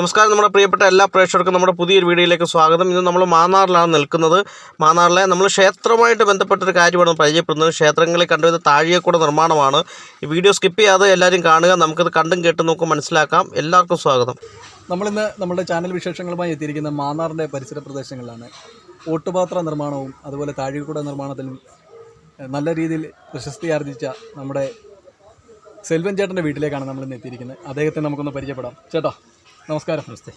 നമസ്കാരം. നമ്മുടെ പ്രിയപ്പെട്ട എല്ലാ പ്രേക്ഷകർക്കും നമ്മുടെ പുതിയൊരു വീഡിയോയിലേക്ക് സ്വാഗതം. ഇന്ന് നമ്മൾ മാന്നാറിലാണ് നിൽക്കുന്നത്. മാന്നാറിലെ നമ്മൾ ക്ഷേത്രമായിട്ട് ബന്ധപ്പെട്ടൊരു കാര്യമാണ് പരിചയപ്പെടുന്നത്. ക്ഷേത്രങ്ങളിൽ കണ്ടുവരുന്ന താഴികക്കൂട നിർമ്മാണമാണ്. ഈ വീഡിയോ സ്കിപ്പ് ചെയ്യാതെ എല്ലാവരും കാണുക. നമുക്കത് കണ്ടും കേട്ടും നോക്കും മനസ്സിലാക്കാം. എല്ലാവർക്കും സ്വാഗതം. നമ്മളിന്ന് നമ്മുടെ ചാനൽ വിശേഷങ്ങളുമായി എത്തിയിരിക്കുന്ന മാന്നാറിന്റെ പരിസര പ്രദേശങ്ങളിലാണ്. ഓട്ടുപാത്ര നിർമ്മാണവും അതുപോലെ താഴികക്കൂട നിർമ്മാണത്തിലും നല്ല രീതിയിൽ പ്രശസ്തി ആർജിച്ച നമ്മുടെ സെൽവൻ ചേട്ടന്റെ വീട്ടിലേക്കാണ് നമ്മളിന്ന് എത്തിയിരിക്കുന്നത്. അദ്ദേഹത്തെ നമുക്കൊന്ന് പരിചയപ്പെടാം. ചേട്ടാ നമസ്കാരം നമസ്തേ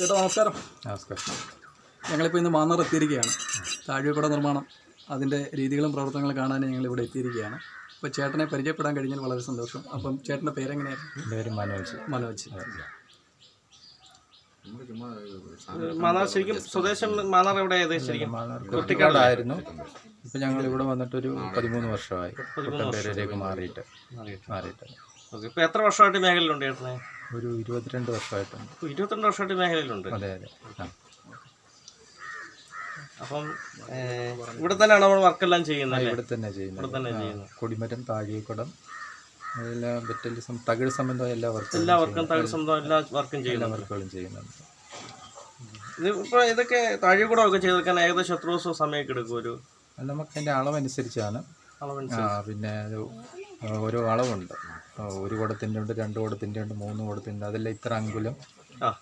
ചേട്ടാ നമസ്കാരം. നമസ്കാരം. ഞങ്ങളിപ്പോൾ ഇന്ന് മാന്നാർ എത്തിയിരിക്കുകയാണ്. താഴികക്കൂട നിർമ്മാണം അതിന്റെ രീതികളും പ്രവർത്തനങ്ങളും കാണാൻ ഞങ്ങൾ ഇവിടെ എത്തിയിരിക്കുകയാണ്. അപ്പോൾ ചേട്ടനെ പരിചയപ്പെടാൻ കഴിഞ്ഞാൽ വളരെ സന്തോഷം. അപ്പം ചേട്ടന്റെ പേരെങ്ങനെയായിരുന്നു? പേര് മനോജ്. മനോജ്. മാന്നാർ ശരിക്കും സ്വദേശം മാന്നാർ എവിടെ ശരിക്കും? കുട്ടിക്കാടായിരുന്നു. ഇപ്പം ഞങ്ങൾ ഇവിടെ വന്നിട്ടൊരു പതിമൂന്ന് വർഷമായി. കുട്ടമ്പേരയിലേക്ക് മാറിയിട്ട്. മാറിയിട്ട്. ഓക്കെ ഇപ്പോൾ എത്ര വർഷമായിട്ട് മേഖലയിലുണ്ട് ചേട്ടനെ? ഒരു ഇരുപത്തിരണ്ട് വർഷമായിട്ടുണ്ട്. ഇപ്പോൾ ഇരുപത്തിരണ്ട് വർഷമായിട്ട് മേഖലയിലുണ്ട്? അതെ അതെ. ആ. അപ്പം ഇവിടെ തന്നെയാണ് നമ്മൾ വർക്കെല്ലാം ചെയ്യുന്നത് ഇവിടെ തന്നെ ചെയ്യുന്നത്. കൊടിമരം താഴേക്കുടം സം- തകിട് സംബന്ധമായ എല്ലാ വർക്കും എല്ലാ വർക്കും തകിട് സംബന്ധം എല്ലാ വർക്കും ചെയ്യുന്ന വർക്കുകളും ചെയ്യുന്നുണ്ട്. ഇപ്പോൾ ഇതൊക്കെ താഴെക്കൂടെ ഒക്കെ ചെയ്തെടുക്കാൻ ഏകദേശം എത്ര ദിവസം സമയമൊക്കെ എടുക്കും ഒരു? അത് നമുക്ക് അതിന്റെ അളവനുസരിച്ചാണ് പിന്നെ ഓരോ അളവുണ്ട്. ഒരു കുടത്തിന്റെ ഉണ്ട് രണ്ട് കുടത്തിന്റെ ഉണ്ട് മൂന്ന് കുടത്തിന്റെ അതെല്ലാം ഇത്ര അങ്കുലം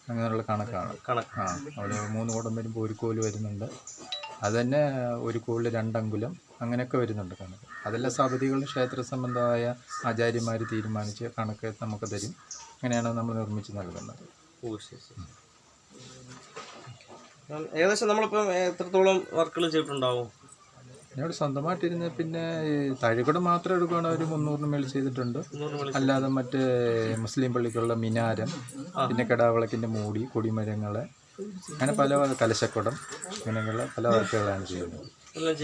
അങ്ങനെയുള്ള കണക്കാണ്. ആ അവിടെ മൂന്ന് കുടം വരുമ്പോൾ ഒരു കോൽ വരുന്നുണ്ട്. അത് തന്നെ ഒരു കോൽ രണ്ടങ്കുലം അങ്ങനെയൊക്കെ വരുന്നുണ്ട് കണക്ക്. അതെല്ലാം സമിതികൾ ക്ഷേത്ര സംബന്ധമായ ആചാര്യന്മാർ തീരുമാനിച്ച് കണക്ക് നമുക്ക് തരും. അങ്ങനെയാണ് നമ്മൾ നിർമ്മിച്ച് നൽകുന്നത്. ഏകദേശം നമ്മളിപ്പം എത്രത്തോളം വർക്കുകൾ ചെയ്തിട്ടുണ്ടാവും? എന്നോട് സ്വന്തമായിട്ടിരുന്ന് പിന്നെ ഈ തഴികുടം മാത്രം എടുക്കുകയാണെങ്കിൽ ഒരു മുന്നൂറിന് മേൽ ചെയ്തിട്ടുണ്ട്. അല്ലാതെ മറ്റേ മുസ്ലിം പള്ളിക്കുള്ള മിനാരം പിന്നെ കടാവിളക്കിന്റെ മൂടി കൊടിമരങ്ങൾ അങ്ങനെ പല കലശക്കുടം ഇങ്ങനെയുള്ള പല വർക്കുകളാണ് ചെയ്യുന്നത്.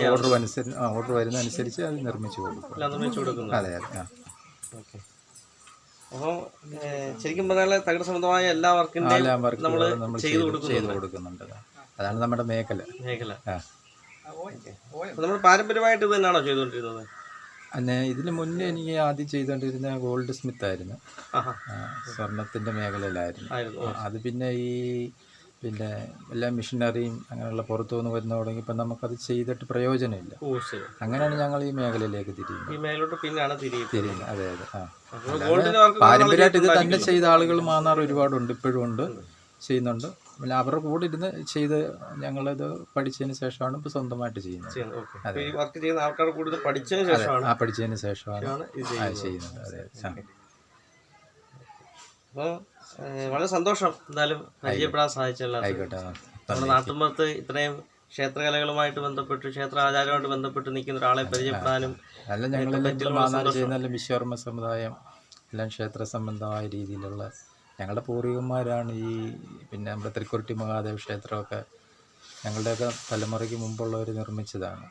ഓർഡർ അനുസരിച്ച് ആ ഓർഡർ വരുന്ന അനുസരിച്ച് അത് നിർമ്മിച്ചു കൊടുക്കും. അതെ അതെ ആ. അപ്പോൾ ശരിക്കും പറഞ്ഞാൽ തകട് സംബന്ധമായ എല്ലാ വർക്കിന്റെയും വർക്കുകളും നമ്മൾ ചെയ്ത് കൊടുക്കുന്നുണ്ട്. അതാണ് നമ്മുടെ മേഖല. മേഖല. ആ. നമ്മൾ പാരമ്പര്യമായിട്ട് ഇത് തന്നെയാണോ ചെയ്തുകൊണ്ടിരുന്നത്? പിന്നെ ഇതിന് മുന്നേ എനിക്ക് ആദ്യം ചെയ്തുകൊണ്ടിരുന്ന ഗോൾഡ് സ്മിത്ത് ആയിരുന്നു. സ്വർണത്തിന്റെ മേഖലയിലായിരുന്നു. അത് പിന്നെ ഈ പിന്നെ എല്ലാ മെഷീനറിയും അങ്ങനെയുള്ള പുറത്തു നിന്ന് വരുന്ന ഇപ്പം നമുക്കത് ചെയ്തിട്ട് പ്രയോജനമില്ല. അങ്ങനെയാണ് ഞങ്ങൾ ഈ മേഖലയിലേക്ക് തിരിയുന്നത്. ഈ മേഖലോട്ട് പിന്നെയാണ് തിരിയുന്നത്. അതെ അതെ. ആ. പാരമ്പര്യമായിട്ട് ഇത് തന്നെ ചെയ്ത ആളുകൾ മാന്നാർ ഒരുപാടുണ്ട് ഇപ്പോഴും ഉണ്ട്. ചെയ്യുന്നുണ്ട്. പിന്നെ അവരുടെ കൂടെ ഇരുന്ന് ചെയ്ത് ഞങ്ങളിത് പഠിച്ചതിന് ശേഷമാണ് ഇപ്പോൾ സ്വന്തമായിട്ട് ചെയ്യുന്നത്. ഈ വർക്ക് ചെയ്യുന്ന ആൾക്കാർ കൂടുതൽ പഠിച്ചതിന് ശേഷമാണ് ആ പഠിച്ചതിന് ശേഷമാണ് ചെയ്യുന്നത്. അതെ. അപ്പോൾ വളരെ സന്തോഷം എന്തായാലും പരിചയപ്പെടാൻ സാധിച്ചല്ലോ ആയിക്കോട്ടെ. നമ്മുടെ നാട്ടുമ്പുറത്ത് ഇത്രയും ക്ഷേത്രകലകളുമായിട്ട് ബന്ധപ്പെട്ട് ക്ഷേത്ര ആചാരമായിട്ട് ബന്ധപ്പെട്ട് നിൽക്കുന്ന ഒരാളെ പരിചയപ്പെടാനും അല്ല വിശ്വകർമ്മ സമുദായം എല്ലാം ക്ഷേത്ര സംബന്ധമായ രീതിയിലുള്ള ഞങ്ങളുടെ പൂർവികന്മാരാണ് ഈ പിന്നെ നമ്മുടെ തൃക്കുരുട്ടി മഹാദേവ ക്ഷേത്രമൊക്കെ ഞങ്ങളുടെയൊക്കെ തലമുറയ്ക്ക് മുമ്പുള്ളവർ നിർമ്മിച്ചതാണ്.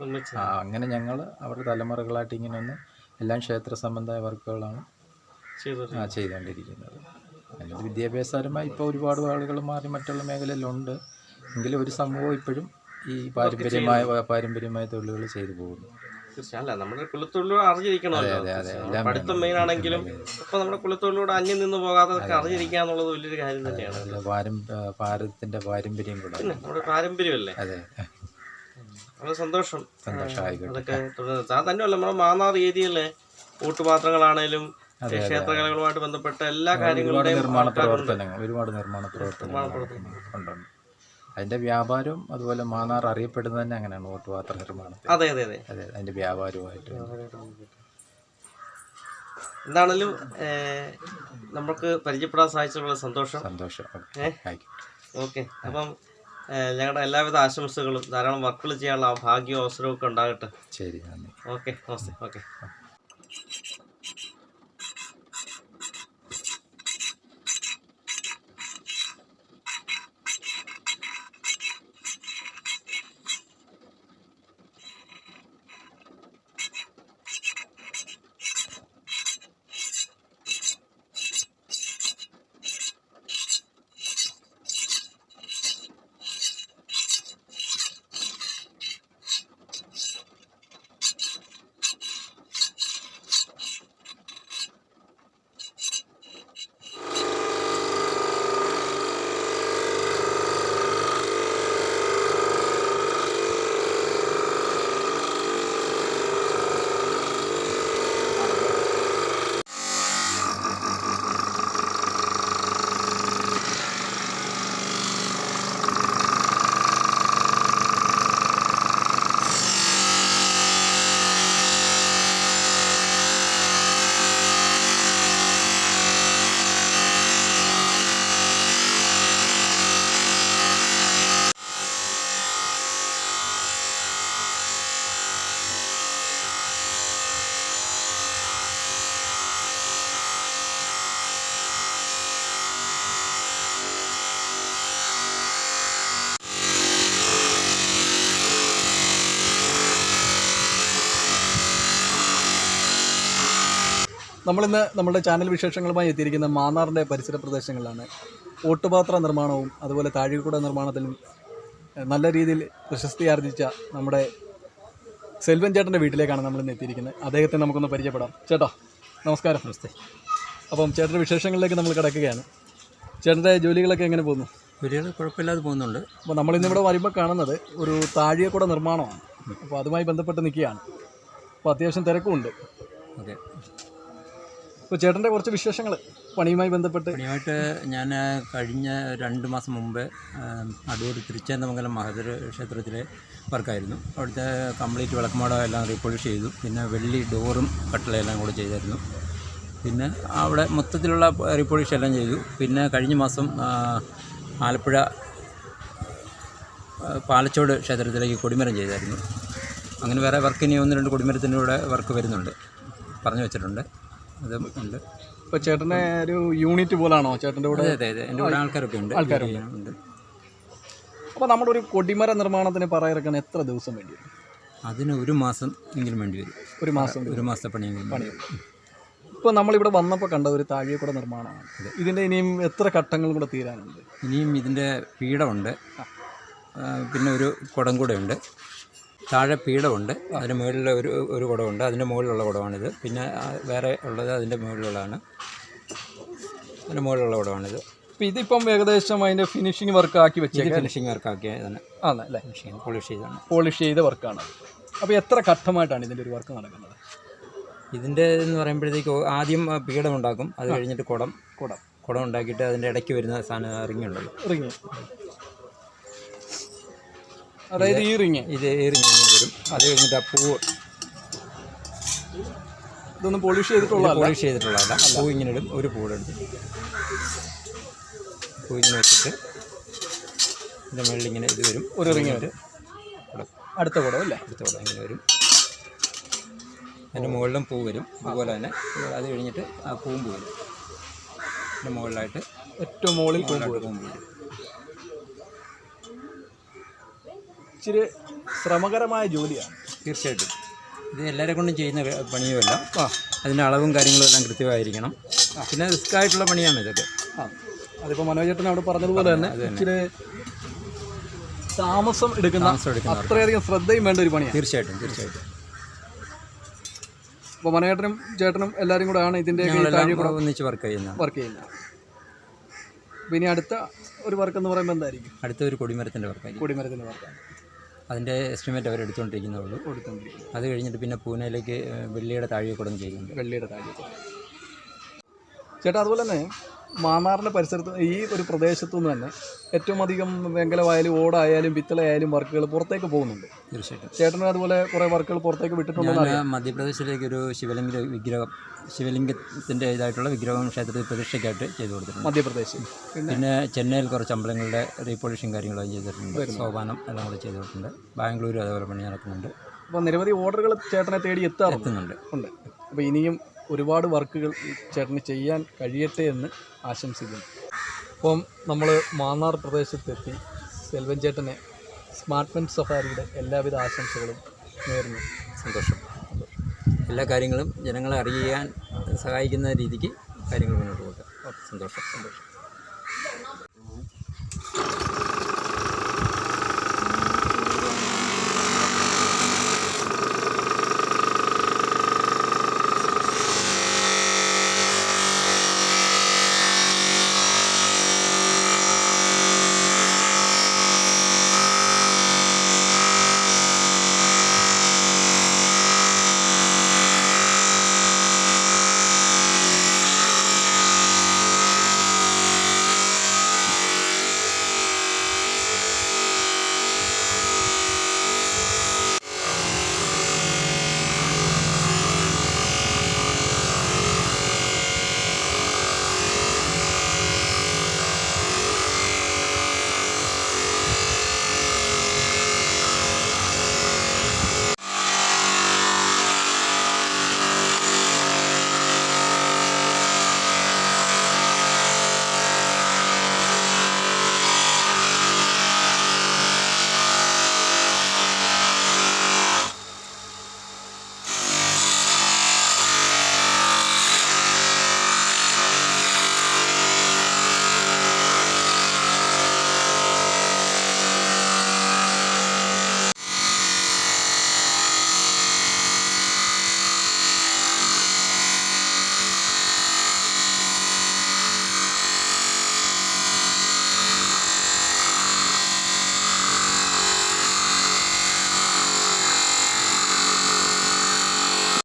അങ്ങനെ ഞങ്ങൾ അവരുടെ തലമുറകളായിട്ട് ഇങ്ങനെ ഒന്ന് എല്ലാം ക്ഷേത്ര സംബന്ധമായ വർക്കുകളാണ് ആ ചെയ്തുകൊണ്ടിരിക്കുന്നത് അല്ലെങ്കിൽ വിദ്യാഭ്യാസപരമായി ഇപ്പോൾ ഒരുപാട് ആളുകൾ മാറി മറ്റുള്ള മേഖലയിലുണ്ട്. എങ്കിലും ഒരു സമൂഹം ഇപ്പോഴും ഈ പാരമ്പര്യമായ പാരമ്പര്യമായ തൊഴിലുകൾ ചെയ്തു പോകുന്നു. അല്ല നമ്മുടെ കുലത്തൊഴിലൂടെ അറിഞ്ഞിരിക്കണമല്ലോ. പഠിത്തം മെയിൻ ആണെങ്കിലും ഇപ്പൊ നമ്മുടെ കുലത്തൊഴിലൂടെ അന്യം നിന്ന് പോകാതെ അറിഞ്ഞിരിക്കുക എന്നുള്ളത് വലിയൊരു കാര്യം തന്നെയാണ്. പാരമ്പര്യം കൂടെ. പിന്നെ നമ്മുടെ പാരമ്പര്യമല്ലേ? അതെ. വളരെ സന്തോഷം. അതൊക്കെ തുടരുന്നത് അത് തന്നെയല്ല നമ്മുടെ മാന്നാർ ഏരിയയിലെ ഊട്ടുപാത്രങ്ങളാണേലും ക്ഷേത്രകലകളുമായിട്ട് ബന്ധപ്പെട്ട എല്ലാ ഒരുപാട് നിർമ്മാണ. പ്രവർത്തനങ്ങൾ ഒരുപാട് നിർമ്മാണ പ്രവർത്തനങ്ങൾ അതിന്റെ വ്യാപാരവും അതുപോലെ മാന്നാർ അറിയപ്പെടുന്നത് തന്നെ അങ്ങനെയാണ്. ഓട്ടുപാത്ര നിർമ്മാണത്തിൽ. അതെ അതെ അതെ. അതെ അതിന്റെ വ്യാപാരവുമായിട്ട് എന്താണെങ്കിലും നമുക്ക് പരിചയപ്പെടാൻ സാധിച്ചുള്ള സന്തോഷം. സന്തോഷം. ഓക്കെ. അപ്പം ഞങ്ങളുടെ എല്ലാവിധ ആശംസകളും ധാരാളം വർക്കുകൾ ചെയ്യാനുള്ള ഭാഗ്യവും അവസരവും ഒക്കെ ഉണ്ടാകട്ടെ. ശരി നന്ദി. ഓക്കെ നമസ്തേ. ഓക്കെ. നമ്മളിന്ന് നമ്മുടെ ചാനൽ വിശേഷങ്ങളുമായി എത്തിയിരിക്കുന്ന മാന്നാറിന്റെ പരിസര പ്രദേശങ്ങളിലാണ്. ഓട്ടുപാത്ര നിർമ്മാണവും അതുപോലെ താഴികക്കുട നിർമ്മാണത്തിലും നല്ല രീതിയിൽ പ്രശസ്തി ആർജിച്ച നമ്മുടെ സെൽവൻ ചേട്ടന്റെ വീട്ടിലേക്കാണ് നമ്മളിന്ന് എത്തിയിരിക്കുന്നത്. അദ്ദേഹത്തെ നമുക്കൊന്ന് പരിചയപ്പെടാം. ചേട്ടാ നമസ്കാരം. നമസ്തേ. അപ്പം ചേട്ടന്റെ വിശേഷങ്ങളിലേക്ക് നമ്മൾ കിടക്കുകയാണ്. ചേട്ടന്റെ ജോലികളൊക്കെ എങ്ങനെ പോകുന്നു? ജോലികൾ കുഴപ്പമില്ലാതെ പോകുന്നുണ്ട്. അപ്പോൾ നമ്മളിന്നിവിടെ വരുമ്പോൾ കാണുന്നത് ഒരു താഴികക്കുട നിർമ്മാണമാണ്. അപ്പോൾ അതുമായി ബന്ധപ്പെട്ട് നിൽക്കുകയാണ്. അപ്പോൾ അത്യാവശ്യം തിരക്കുമുണ്ട്. ഓക്കെ ഇപ്പോൾ ചേട്ടന്റെ കുറച്ച് വിശേഷങ്ങൾ പണിയുമായി ബന്ധപ്പെട്ട്. പണിയായിട്ട് ഞാൻ കഴിഞ്ഞ രണ്ട് മാസം മുമ്പ് അടൂർ തിരുച്ചേന്തമംഗലം മഹദർ ക്ഷേത്രത്തിലെ വർക്കായിരുന്നു. അവിടുത്തെ കംപ്ലീറ്റ് വിളക്കുമാടം എല്ലാം റീപോളിഷ് ചെയ്തു. പിന്നെ വെള്ളി ഡോറും കട്ടിലെല്ലാം കൂടെ ചെയ്തായിരുന്നു. പിന്നെ അവിടെ മൊത്തത്തിലുള്ള റീപോളിഷ് എല്ലാം ചെയ്തു. പിന്നെ കഴിഞ്ഞ മാസം ആലപ്പുഴ പാലച്ചോട് ക്ഷേത്രത്തിലേക്ക് കൊടിമരം ചെയ്തായിരുന്നു. അങ്ങനെ വേറെ വർക്ക് ഇനി ഒന്ന് രണ്ട് കൊടിമരത്തിന്റെ കൂടെ വർക്ക് വരുന്നുണ്ട്. പറഞ്ഞു വെച്ചിട്ടുണ്ട്. അതും ഉണ്ട്. ഇപ്പോൾ ചേട്ടനെ ഒരു യൂണിറ്റ് പോലാണോ? ചേട്ടന്റെ കൂടെ അതെ അതെ എന്റെ കൂടെ ആൾക്കാരൊക്കെ ഉണ്ട്. ആൾക്കാരൊക്കെ ഉണ്ട്. അപ്പോൾ നമ്മുടെ ഒരു കൊടിമര നിർമ്മാണത്തിന് പറയിറക്കാൻ എത്ര ദിവസം വേണ്ടി വരും? അതിന് ഒരു മാസം എങ്കിലും വേണ്ടി വരും. ഒരു മാസം ഒരു മാസത്തെ പണിയെങ്കിലും പണി വരും. ഇപ്പോൾ നമ്മളിവിടെ വന്നപ്പോൾ കണ്ട ഒരു താഴികക്കുട നിർമ്മാണമാണ്. ഇതിന്റെ ഇനിയും എത്ര ഘട്ടങ്ങൾ കൂടെ തീരാനുണ്ട്? ഇനിയും ഇതിന്റെ പീഠമുണ്ട്. പിന്നെ ഒരു കുടം കൂടെ ഉണ്ട്. താഴെ പീഠമുണ്ട്. അതിന് മുകളിൽ ഒരു ഒരു കുടമുണ്ട്. അതിന്റെ മുകളിലുള്ള കുടമാണിത്. പിന്നെ വേറെ ഉള്ളത് അതിന്റെ മുകളിലുള്ളതാണ്. അതിന്റെ മുകളിലുള്ള കുടമാണിത്. അപ്പോൾ ഇതിപ്പം ഏകദേശം അതിന്റെ ഫിനിഷിംഗ് വർക്ക് ആക്കി വെച്ചത് ഫിനിഷിംഗ് ഫിനിഷിങ് വർക്കാക്കിയതാണ് ആണ് അല്ലേ? ഫിനിഷിങ് പോളിഷ് ചെയ്താണ്. പോളിഷ് ചെയ്ത വർക്കാണ് അപ്പോൾ എത്ര ഘട്ടമായിട്ടാണ് ഇതിന്റെ ഒരു വർക്ക് നടക്കുന്നത്? ഇതിന്റെ എന്ന് പറയുമ്പോഴത്തേക്ക് ആദ്യം പീഠം ഉണ്ടാക്കും അത് കഴിഞ്ഞിട്ട് കുടം. കുടം. കുടം ഉണ്ടാക്കിയിട്ട് അതിന്റെ ഇടയ്ക്ക് വരുന്ന സാധനം റിങ്ങുണ്ടല്ലോ റിങ് അതായത് ഈ റിങ്. ഇത് ഏറിഞ്ഞ് ഇങ്ങനെ വരും. അത് കഴിഞ്ഞിട്ട് ആ പൂവ് ഇതൊന്നും പോളിഷ് ചെയ്തിട്ടുള്ള പോളിഷ് ചെയ്തിട്ടുള്ളതല്ല. പൂ ഇങ്ങനെ ഇടും. ഒരു പൂടെടുത്ത്. പൂ ഇങ്ങനെ വെച്ചിട്ട് ഇതിന്റെ മുകളിൽ ഇങ്ങനെ ഇത് വരും. ഒരു റിങ് വരും. അടുത്ത കുടം അല്ലേ? അടുത്ത കുടം ഇങ്ങനെ വരും. അതിന്റെ മുകളിലും പൂ വരും. അതുപോലെ തന്നെ അത് കഴിഞ്ഞിട്ട് ആ പൂവും വരും അതിന്റെ മുകളിലായിട്ട് ഏറ്റവും മുകളിൽ പൂവും കൂമ്പ് വരും ഇച്ചിരി ശ്രമകരമായ ജോലിയാണ്. തീർച്ചയായിട്ടും. ഇത് എല്ലാവരെ കൊണ്ടും ചെയ്യുന്ന പണിയുമല്ല. അതിന്റെ അളവും കാര്യങ്ങളും എല്ലാം കൃത്യമായിരിക്കണം. പിന്നെ റിസ്ക് ആയിട്ടുള്ള പണിയാണ് ഇതൊക്കെ. ആ. അതിപ്പോൾ മനോജേട്ടൻ അവിടെ പറഞ്ഞതുപോലെ തന്നെ ഇച്ചിരി താമസം എടുക്കുന്ന അത്രയധികം ശ്രദ്ധയും വേണ്ട ഒരു പണിയാണ്. തീർച്ചയായിട്ടും തീർച്ചയായിട്ടും. അപ്പോൾ മനോജേട്ടനും ചേട്ടനും എല്ലാവരും കൂടെ ആണ് ഇതിന്റെ ഒന്നിച്ച് വർക്ക് ചെയ്യുന്നത് വർക്ക് ചെയ്യുന്നത്. അപ്പോൾ ഇനി അടുത്ത ഒരു വർക്ക് എന്ന് പറയുമ്പോൾ എന്തായിരിക്കും? അടുത്ത ഒരു കൊടിമരത്തിന്റെ വർക്കായിരിക്കും കൊടിമരത്തിന്റെ വർക്കാണ് അതിന്റെ എസ്റ്റിമേറ്റ് അവർ എടുത്തുകൊണ്ടിരിക്കുന്നുള്ളൂ കൊടുത്തുകൊണ്ടിരിക്കുന്നത് അത് കഴിഞ്ഞിട്ട് പിന്നെ പൂനെയിലേക്ക് വെള്ളിയുടെ താഴെ കൂടെ ചെയ്യുന്നുണ്ട്. വെള്ളിയുടെ താഴെ ചേട്ടാ അതുപോലെ തന്നെ മാന്നാറിന്റെ പരിസരത്ത് ഈ ഒരു പ്രദേശത്തു നിന്ന് തന്നെ ഏറ്റവും അധികം വെങ്കലമായാലും ഓടായാലും പിത്തളയായാലും വർക്കുകൾ പുറത്തേക്ക് പോകുന്നുണ്ട്. തീർച്ചയായിട്ടും. ചേട്ടനും അതുപോലെ കുറേ വർക്കുകൾ പുറത്തേക്ക് വിട്ടിട്ടുണ്ടെന്ന് ഞാൻ മധ്യപ്രദേശിലേക്ക് ഒരു ശിവലിംഗ വിഗ്രഹം ശിവലിംഗത്തിന്റെ ഇതായിട്ടുള്ള വിഗ്രഹം ക്ഷേത്രത്തിൽ പ്രതിഷ്ഠയ്ക്കായിട്ട് ചെയ്തു കൊടുത്തിട്ടുണ്ട്. മധ്യപ്രദേശ്. പിന്നെ? ചെന്നൈയിൽ കുറച്ച് അമ്പലങ്ങളുടെ റീപോളിഷും കാര്യങ്ങളും ചെയ്തിട്ടുണ്ട്. സോപാനം എല്ലാം കൂടെ ചെയ്തിട്ടുണ്ട് ബാംഗ്ലൂരും അതേപോലെ പണി നടക്കുന്നുണ്ട്. അപ്പോൾ നിരവധി ഓർഡറുകൾ ചേട്ടനെ തേടി എത്താറുണ്ട്. അപ്പോൾ ഇനിയും ഒരുപാട് വർക്കുകൾ ചേട്ടന് ചെയ്യാൻ കഴിയട്ടെ എന്ന് ആശംസിക്കുന്നു. അപ്പം നമ്മൾ മാന്നാർ പ്രദേശത്തെത്തി സെൽവൻ ചേട്ടനെ സ്മാർട്ട് മെൻ സഫാരിയുടെ എല്ലാവിധ ആശംസകളും നേർന്നു സന്തോഷം. എല്ലാ കാര്യങ്ങളും ജനങ്ങളെ അറിയാൻ സഹായിക്കുന്ന രീതിക്ക് കാര്യങ്ങൾ മുന്നോട്ട് പോകുക സന്തോഷം സന്തോഷം.